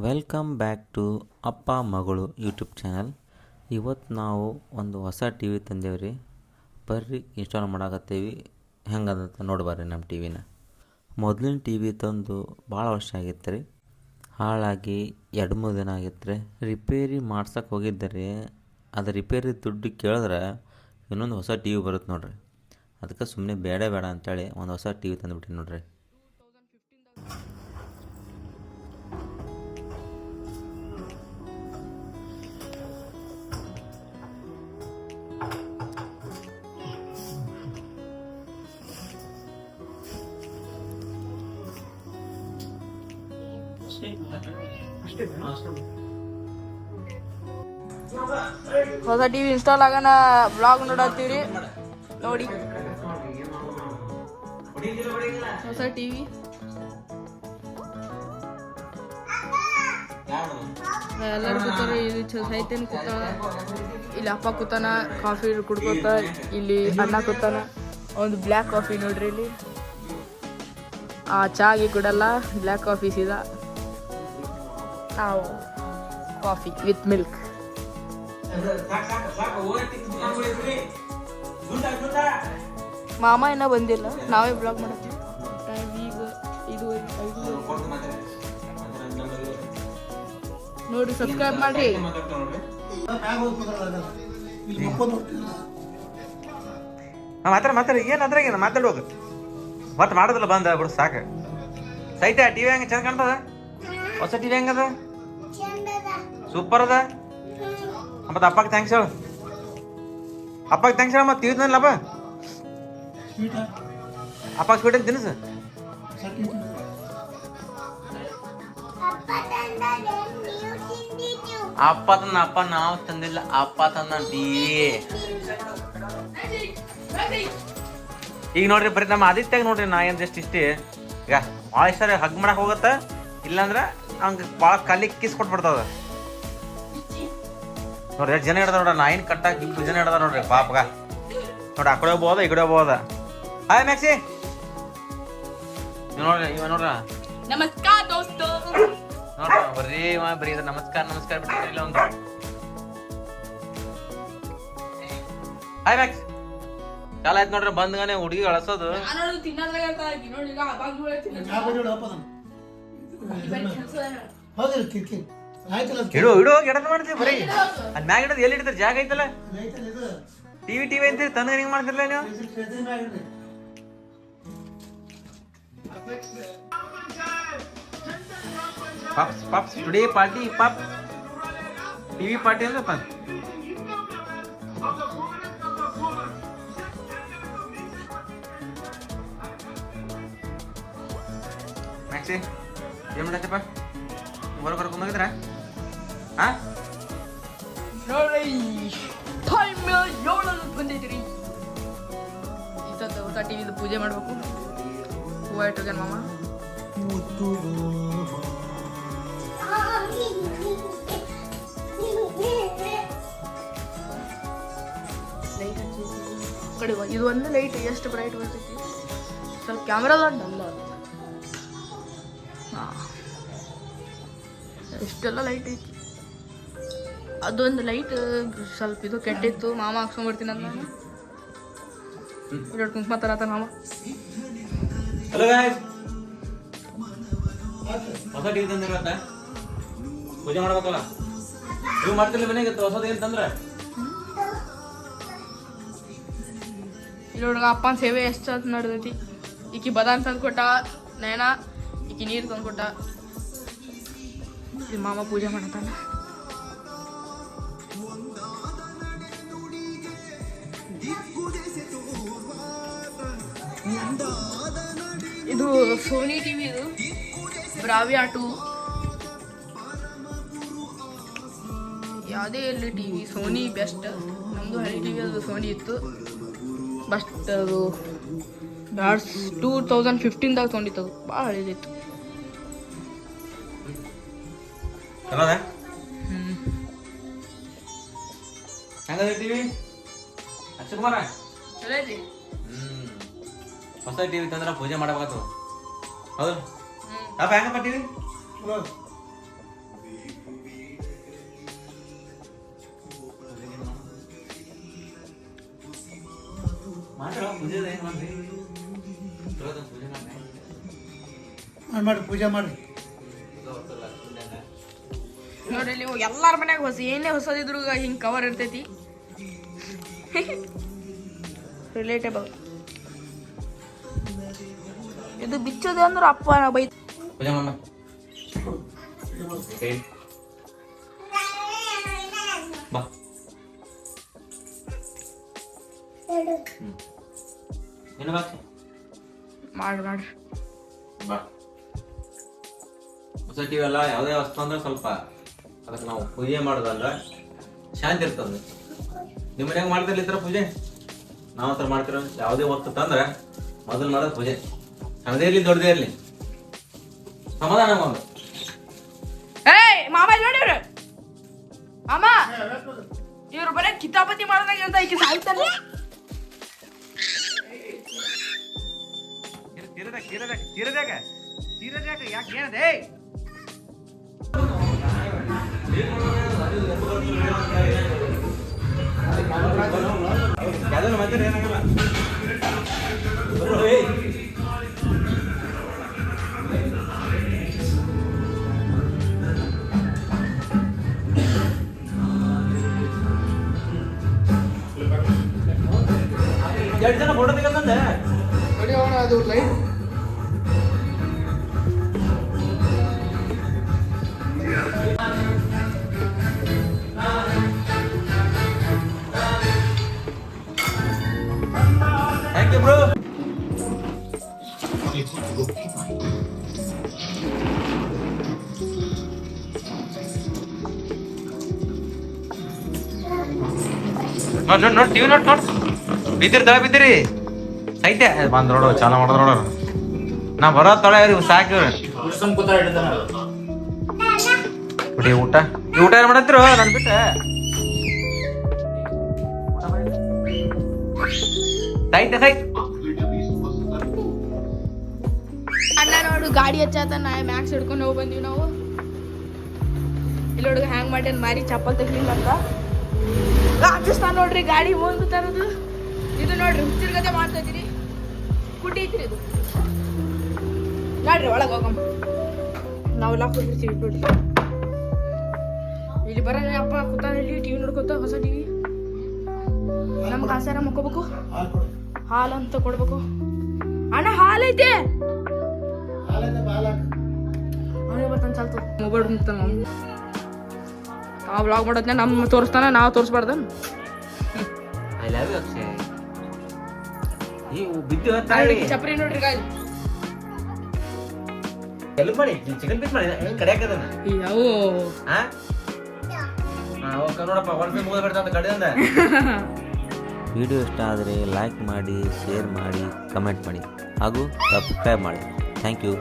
Welcome back to ಅಪ್ಪ ಮಗಳು YouTube channel ಇವತ್ತು ನಾವು ಒಂದು ಹೊಸ ಟಿ ವಿ ರೀ. ಬರ್ರಿ ಇನ್ಸ್ಟಾಲ್ ಮಾಡಾಕತ್ತೇವಿ. ಹೆಂಗದಂತ ನೋಡ್ಬಾರ್ರಿ ಬರ್ರಿ ನಮ್ಮ ಟಿ ವಿನ ಮೊದಲಿನ ಟಿ ವಿ ತಂದು ಭಾಳ ವರ್ಷ ಆಗಿತ್ತು ರೀ. ಹಾಳಾಗಿ ಎರಡು, ಮೂರು ದಿನ ಆಗಿತ್ತು ರೀ. ರಿಪೇರಿ ಮಾಡ್ಸಕ್ಕೆ ಹೋಗಿದ್ದೆ ರೀ. ಅದು ರಿಪೇರಿ ದುಡ್ಡು ಕೇಳಿದ್ರೆ ಇನ್ನೊಂದು ಹೊಸ ಟಿ ವಿ ಬರುತ್ತೆ ನೋಡ್ರಿ. ಅದಕ್ಕೆ ಸುಮ್ಮನೆ ಬೇಡ ಬೇಡ ಅಂತೇಳಿ ಒಂದು ಹೊಸ ಟಿ ವಿ ತಂದುಬಿಟ್ಟಿನಿ ನೋಡ್ರಿ. ಹೊಸ ಟಿವಿ ಇನ್ಸ್ಟಾಲ್ ಆಗೋಣ ಬ್ಲಾಗ್ ನೋಡತ್ತೀವ್ರಿ? ನೋಡಿ. ಹೊಸ ಟಿವಿ. ಎಲ್ಲರೂ ಕೂತಾರ ಇಲ್ಲಿ ಸೈತನ್ ಕೂತಾಳ ಇಲ್ಲಿ ಅಪ್ಪ ಕೂತಾನ ಕಾಫಿ ಕುಡ್ಕೋತ, ಇಲ್ಲಿ ಅಣ್ಣ ಕೂತಾನ. ಒಂದು ಬ್ಲ್ಯಾಕ್ ಕಾಫಿ ನೋಡ್ರಿ ಇಲ್ಲಿ. ಆ ಚಾಗಿ ಕುಡಲ್ಲ ಬ್ಲ್ಯಾಕ್ ಕಾಫಿ ಸೀದಾ. ನಾವು ಕಾಫಿ ವಿತ್ ಮಿಲ್ಕ್ ಮಾಮ ಇನ್ನೂ ಬಂದಿಲ್ಲ. ನಾವೇ ಬ್ಲಾಗ್ ಮಾಡ್ತೀವಿ. ಇದು ನೋಡ್ರಿ ಸಬ್ಸ್ಕ್ರೈಬ್ ಮಾಡ್ರಿ ಮಾತಾಡ ಮಾತಾಡ. ಏನು ಅದ್ರಾಗ ಏನು? ಮಾತಾಡೋಗ ಮತ್ತೆ ಮಾಡೋದಿಲ್ಲ ಬಂದ, ಬಿಡು, ಸಾಕು. ಸೈತ ಟಿವಿ ಹೆಂಗೆ ಚಂದ ಕಾಣ್ತದ? ಹೊಸ ಟಿವಿ ಹೆಂಗದ? ಸೂಪರ್ ಅದ ಮತ್ತೆ ಅಪ್ಪಗೆ ಥ್ಯಾಂಕ್ಸ್ ಹೇಳು. ಅಪ್ಪಗೆ ಥ್ಯಾಂಕ್ಸ್ ಹೇಳ ಮತ್ತೆ ಟಿವಿ ಅಪ್ಪ ಅಪ್ಪಗೆ ಸ್ವೀಟ್ ಅಂತ ತಿನ್ಸು. ಅಪ್ಪ ತನ್ನ ಅಪ್ಪ ನಾವು ತಂದಿಲ್ಲ. ಅಪ್ಪ ತನ್ನ ಟಿವಿ ಈಗ ನೋಡ್ರಿ ಬರೀ ನಮ್ಮ ಆದಿತ್ಯಾಗ ನೋಡ್ರಿ ನಾ ಏನ್ ಜಸ್ಟ್ ಇಷ್ಟೇ. ಈಗ ಭಾಳ ಇಷ್ಟ ಹಗ್ ಮಾಡಕ್ ಹೋಗತ್ತ. ಇಲ್ಲಾಂದ್ರ ಹಂಗೆ ಭಾಳ ಕಲ್ಲಿ ಕಿಸ್ ಕೊಟ್ಬಿಡ್ತದ. ನೋಡ್ರಿ ಎಷ್ಟು ಜನ ಹಿಡ್ದ ನೋಡ್ರಿ ನಾ ಏನ್ ಕಟ್ಟಾಕ ಇಬ್ಬರು ಜನ ಹಿಡ್ದ ನೋಡ್ರಿ ಪಾಪಗ ನೋಡ್ರಿ ಆ ಕಡೆ ಹೋಗ್ಬೋದ ಈ ಕಡೆ ಹೋಗ್ಬೋದ. Hi Maxi! ನೋಡ್ರಿ ಇವ ನೋಡ್ರ. ನಮಸ್ಕಾರ ದೋಸ್ತು. ನೋಡ್ರ ಬರ್ರಿ ಇವ ಬರೀ ಇದು ನಮಸ್ಕಾರ ನಮಸ್ಕಾರ ಬಿಟ್ಟು ಇಲ್ಲ ಒಂದು ಹಾಯ್ ಮ್ಯಾಕ್ಸ್! ಕಾಲ ಆಯ್ತು ನೋಡ್ರಿ ಬಂದ್ಗಾನೆ ಹುಡುಗಿ ಅಳಸೋದು. ಹೌದಿಲ್ಲ ಕಿರ್ಕಿರಿ ಆಯ್ತಲ್ಲ ಅದು? ಇಡು ಇಡು ಎಡದ ಮಾಡ್ತೀವಿ ಬರೀ. ಅದ್ ಮ್ಯಾಗ ಇಡೋದು ಎಲ್ಲಿ ಇಡ್ತಾರೆ ಜಾಗ ಐತಲ್ಲ? ಟಿವಿ ಟಿವಿ ಅಂತೀರಿ ತಂದ್ರೆ ಹಿಂಗ್ ಮಾಡ್ತಿರ್ಲ ನೀವು? Pups pups today party pup. TV party ಅಂದ್ರೆ ಅಂದ್ರಪ್ಪ ಮ್ಯಾಕ್ಸಿ ಏನ್ ಮಾಡತ್ತಪ್ಪ ಹೊರ ಕರ್ಕೊಂಡ್ ಹೋಗಿದ್ರ ಹಾ ನೋಡ್ರಿ ಟೈಮ್ ಪೂಜೆ ಮಾಡಬೇಕು. ಹೂವ ಇಟ್ಟೋಗ್ಯಾನ ಮಾಮ? ಲೈಟ್ ಹಚ್ಚಿ. ಇದು ಒಂದು ಲೈಟ್ ಎಷ್ಟು ಬ್ರೈಟ್ ಬರ್ತೈತಿ? ಸ್ವಲ್ಪ ಕ್ಯಾಮ್ರಾದ ಡಲ್ಲ ಇಷ್ಟೆಲ್ಲ ಲೈಟ್ ಐತಿ. ಅದೊಂದು ಲೈಟ್ ಸ್ವಲ್ಪ ಇದು ಕೆಟ್ಟಿತ್ತು. ಮಾಮ ಹಾಕ್ಸ್ಕೊಂಡ್ಬಿಡ್ತೀನಿ ಅಂತ ನಾನು ಎರಡು ಕುಂಕುಮ ತರತ್ತ ಮಾಮ. ಹಲೋ ಗಾಯ್ಸ್ ಹೊಸ ಟಿವಿ ತಂದಿರತ್ತ ಪೂಜೆ ಮಾಡ್ಬೇಕಲ್ಲ? ನೀವು ಮಾಡ್ತಿರ್ಲಿ ಮನೆಗೆ ಹೊಸದು ಏನು ತಂದ್ರ. ಇಲ್ಲಿ ಹುಡುಗ ಅಪ್ಪನ ಸೇವೆ ಎಷ್ಟು ಅಂತ ನಡೆದೈತಿ. ಈಕಿ ಬದಾಮ್ ತಂದು ಕೊಟ್ಟ ನಯನ. ಈಕಿ ನೀರು ತಂದು ಕೊಟ್ಟ ಇಲ್ಲಿ ಮಾಮ ಪೂಜೆ ಮಾಡತಾನ ಇದು ಸೋನಿ ಟಿವಿ ಇದು ಬ್ರಾವಿ ಆಟು ಯಾವುದೇ ಇರಲಿ ಟಿವಿ ಸೋನಿ ಬೆಸ್ಟ್ ನಮ್ಮದು ಹಳೆ ಟಿವಿ ಅದು ಸೋನಿ ಇತ್ತು ಬಸ್ಟ್ ಅದು ಟೂ ತೌಸಂಡ್ ಫಿಫ್ಟೀನ್ದಾಗ ತೊಗೊಂಡಿತ್ತು ಭಾಳ ಹಳೇದಿತ್ತು ಚಲೋದ ಹೆಂಗದೈತಿವಿ ಅಕ್ಷಕುಮಾರ ಚಲೋ ಐತಿ ಹ್ಮ್. ಹೊಸ ಟಿವಿ ತಂದ್ರ ಪೂಜೆ ಮಾಡಬೇಕಾತು. ಹೌದು. ಪಾಪ ಹೆಂಗ ಟಿವಿ ಮಾತ್ರ ಪೂಜೆ ಏನು ಮಾಡ್ರಿ? ಮಾಡಿ ಪೂಜೆ ಮಾಡ್ರಿ. ಮಾಡಿ ಮಾಡಿ ನೋಡ್ರಿ ಇಲ್ಲಿ ಎಲ್ಲಾರ ಮನ್ಯಾಗ ಹೊಸ ಏನೇ ಹೊಸದಿದ್ರು ಹಿಂಗೆ ಕವರ್ ಇರ್ತೈತಿ. ರಿಲೇಟೇಬಲ್ ಇದು ಬಿಚ್ಚೋದೆ ಅಂದ್ರೆ ಅಪ್ಪ ಬೈ ಬಾ. ಮಾಡ್ರಿ ಮಾಡ್ರಿ ಬಾ. ಹೊಸ ಟಿವಿ ಎಲ್ಲ ಯಾವುದೇ ವಸ್ತು ಅಂದ್ರೆ ಸ್ವಲ್ಪ ಅದಕ್ಕೆ ನಾವು ಪೂಜೆ ಮಾಡೋದಲ್ಲ ಶಾಂತಿ ಇರ್ತದೆ. ನಿಮ್ಮ ಮನ್ಯಾಗ ಮಾಡ್ತಿರ್ಲಿ ಥರ ಪೂಜೆ? ನಾವು ಹತ್ರ ಮಾಡ್ತಿರೋ ಯಾವುದೇ ಹೊತ್ತು ತಂದ್ರೆ ಮೊದಲು ಮಾಡೋದು ಪೂಜೆ. ಸಣ್ಣದೇ ಇರಲಿ ದೊಡ್ಡದೇ ಇರಲಿ. ಸಮಾಧಾನ ಒಂದು ಏಯ್ ಮಾಮ ನೋಡಿವ್ರು ಮಾಮ ಇವ್ರು ಬರೀ ಕಿತಾಪತಿ ಮಾಡೋದಾಗ ಇರ್ತಾ ಈಕೆ ಸಾಯ್ತಾನೆ. ತೀರದಾಗ ತೀರದಾಗ ತೀರದಾಗ ತೀರದಾಗ ಯಾಕೆ ಏನದೆ? ಯಾವ್ದನ್ನು ಮಾತಾಡಿ ಏನಾಗಲ್ಲ ನೋಡ್ ನೋಡ್ ನೋಡ್ ಟಿವಿ ನೋಡ್ ನೋಡ್. ಬಿದ್ದಿರಿ ತಳ ಬಿದ್ದಿರಿ. ಐತೆ ಬಂದ್ ನೋಡು ಚಾಲ ಮಾಡಿದ್ರ ನೋಡೋರು ನಾ ಬರೋ ತಳ ಇವ್ರು ಸಾಕು. ಬಿಡಿ ಊಟ. ಈ ಊಟ ಏನ್ ಮಾಡತ್ತಿರು ನನ್ ಬಿಟ್ಟ ಸೈತೆ ಸೈತ್. ಅಣ್ಣ ನೋಡು ಗಾಡಿ ಹಚ್ಚಾತ ನಾ ಮ್ಯಾಕ್ಸ್ ಹಿಡ್ಕೊಂಡು ಹೋಗಿ ಬಂದೀವಿ ನಾವು. ಇಲ್ಲಿ ಹುಡುಗ ಹ್ಯಾಂಗ್ ಮಾಡ್ಯಾನ ಮಾರಿ ಚಪ್ಪಲ್ ತೆಗ್ಲಿಲ್ಲ ಅಂತ. ರಾಜಸ್ಥಾನ್ ನೋಡ್ರಿ ಗಾಡಿ ಮುಂದೆ ತರದು ಇದು ನೋಡ್ರಿ ಹುಚ್ಚಿರ್ಗತೆ ಮಾಡ್ತಾ ಇದೀರಿ. ಕುಟ್ಟಿ ಐತ್ರಿ ಇದು. ನೋಡ್ರಿ ಒಳಗೆ ಹೋಗಮ್ಮ ನಾವೆಲ್ಲ ಕುಂದಿರ್ತೀವಿ ನೋಡಿ ಇಲ್ಲಿ ಬರ ಅಪ್ಪ ಕೂತಾನ ಇಲ್ಲಿ ಟಿವಿ ನೋಡ್ಕೊತ ಹೊಸ ಟಿವಿ. ನಮ್ಗೆ ಆಸಾರ ಮುಕ್ಕೋಬೇಕು ಹಾಲು ಕೊಡು ಹಾಲು ಅಂತ ಕೊಡ್ಬೇಕು ಅಣ್ಣ ಹಾಲೈತೆ ಅವನಿಗೆ ಬರ್ತಾನೆ ಚಾಲ್ತು ಮೊಬೈಲ್ ಮುಗ್ತಾನ ವ್ಲಾಗ್ ಬ್ಲಾಗ್ ಮಾಡೋದ್ನ ನಮ್ಮ ತೋರಿಸ್ತಾನ ನಾವು ತೋರಿಸ್ಬಾರ್ದ? I love you Akshay. ಈ ಬಿದ್ದು ತಾಳಿ ಚಪ್ರಿ ನೋಡ್ರಿ ಗಾಯ್ಸ್ ಎಲ್ಲಿ ಮಾಡಿ ಚಿಕನ್ ಪೀಸ್ ಮಾಡಿ ಹೆಂಗ್ ಕಡಿಯಾಕದನ್ನ ಯಾವ. ಹಾ ಓಕೆ ನೋಡಪ್ಪ ಒನ್ ಪೇ ಮುಗಿದ ಬಿಡ್ತಾ ಕಡಿದಂದ ವಿಡಿಯೋ ಇಷ್ಟ ಆದರೆ ಲೈಕ್ ಮಾಡಿ ಶೇರ್ ಮಾಡಿ ಕಮೆಂಟ್ ಮಾಡಿ ಹಾಗೂ ಸಬ್ಸ್ಕ್ರೈಬ್ ಮಾಡಿ. Thank you